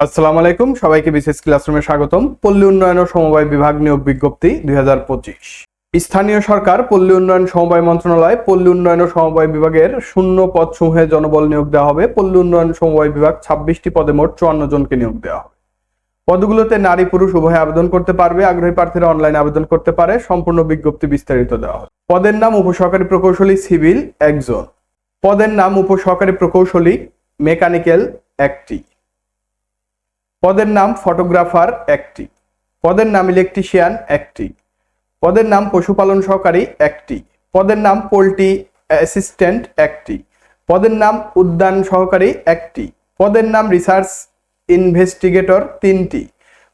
আসসালামু আলাইকুম, সবাইকে বিশেষ ক্লাসরুমে স্বাগতম। পল্লী উন্নয়ন ও সমবায় বিভাগ নিয়োগ বিজ্ঞপ্তি দুই হাজার পঁচিশ। স্থানীয় সরকার, পল্লী উন্নয়ন সমবায় মন্ত্রণালয়, পল্লী উন্নয়ন ও সমবায় বিভাগের শূন্য পদ সমূহে জনবল নিয়োগ দেওয়া হবে। পল্লী উন্নয়ন সমবায় বিভাগ ছাব্বিশটি পদে মোট চুয়ান্ন জনকে নিয়োগ দেওয়া হবে। পদগুলোতে নারী, পুরুষ, উভয় আবেদন করতে পারবে। আগ্রহী প্রার্থীরা অনলাইনে আবেদন করতে পারে। সম্পূর্ণ বিজ্ঞপ্তি বিস্তারিত দেওয়া হবে। পদের নাম উপসহকারী প্রকৌশলী সিভিল একজন। পদের নাম উপসহকারী প্রকৌশলী মেকানিক্যাল একটি। পদের নাম ফটোগ্রাফার একটি পদের নাম ইলেকট্রিশিয়ান একটি পদের নাম পশুপালন সহকারী একটি পদের নাম পোলট্রি অ্যাসিস্ট্যান্ট একটি পদের নাম উদ্যান সহকারী একটি পদের নাম রিসার্চ ইনভেস্টিগেটর তিনটি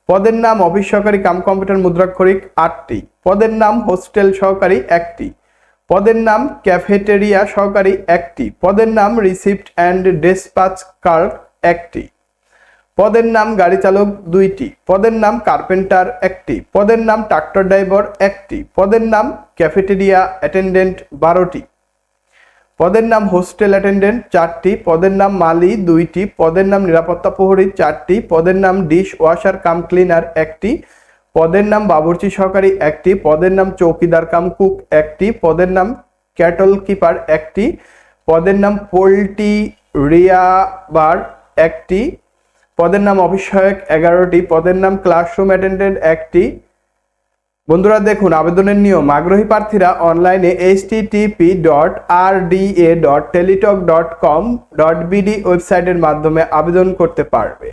পদের নাম অফিস সহকারী কাম কম্পিউটার মুদ্রাক্ষরিক আটটি পদের নাম হোস্টেল সহকারী একটি পদের নাম ক্যাফেটেরিয়া সহকারী একটি পদের নাম রিসিপ্ট অ্যান্ড ডেসপাচ কার্ড একটি পদের নাম গাড়ি চালক দুইটি পদের নাম কার্পেন্টার একটি পদের নাম ট্রাক্টর ড্রাইভার একটি পদের নাম ক্যাফেটেরিয়া অ্যাটেন্ডেন্ট বারোটি পদের নাম হোস্টেল অ্যাটেন্ডেন্ট চারটি পদের নাম মালি দুইটি পদের নাম নিরাপত্তা প্রহরী চারটি পদের নাম ডিশ ওয়াশার কাম ক্লিনার একটি পদের নাম বাবুর্চি সহকারী একটি পদের নাম চৌকিদার কাম কুক একটি পদের নাম ক্যাটল কিপার একটি পদের নাম পোল্ট্রি রিয়াবার একটি পদের নাম অফিস এগারোটি, পদের নাম ক্লাসরুম অ্যাটেন্ডেন্ট একটি। বন্ধুরা দেখুন, আবেদনের নিয়ম। আগ্রহী প্রার্থীরা অনলাইনে H TP dot R DA dot Teletalk dot com dot BD ওয়েবসাইটের মাধ্যমে আবেদন করতে পারবে।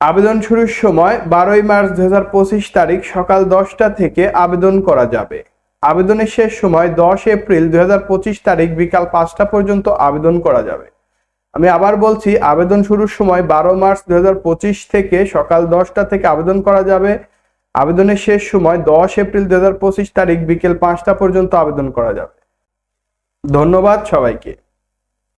আবেদন শুরুর সময় বারোই মার্চ দুই হাজার পঁচিশ তারিখ সকাল দশটা থেকে আবেদন করা যাবে। আবেদনের শেষ সময় দশ এপ্রিল দুই হাজার পঁচিশ তারিখ বিকাল পাঁচটা পর্যন্ত আবেদন করা যাবে। আমি আবার বলছি, আবেদন শুরুর সময় বারো মার্চ দুই হাজার পঁচিশ থেকে সকাল দশটা থেকে আবেদন করা যাবে। আবেদনের শেষ সময় দশ এপ্রিল দুই হাজার পঁচিশ তারিখ বিকেল পাঁচটা পর্যন্ত আবেদন করা যাবে। ধন্যবাদ সবাইকে।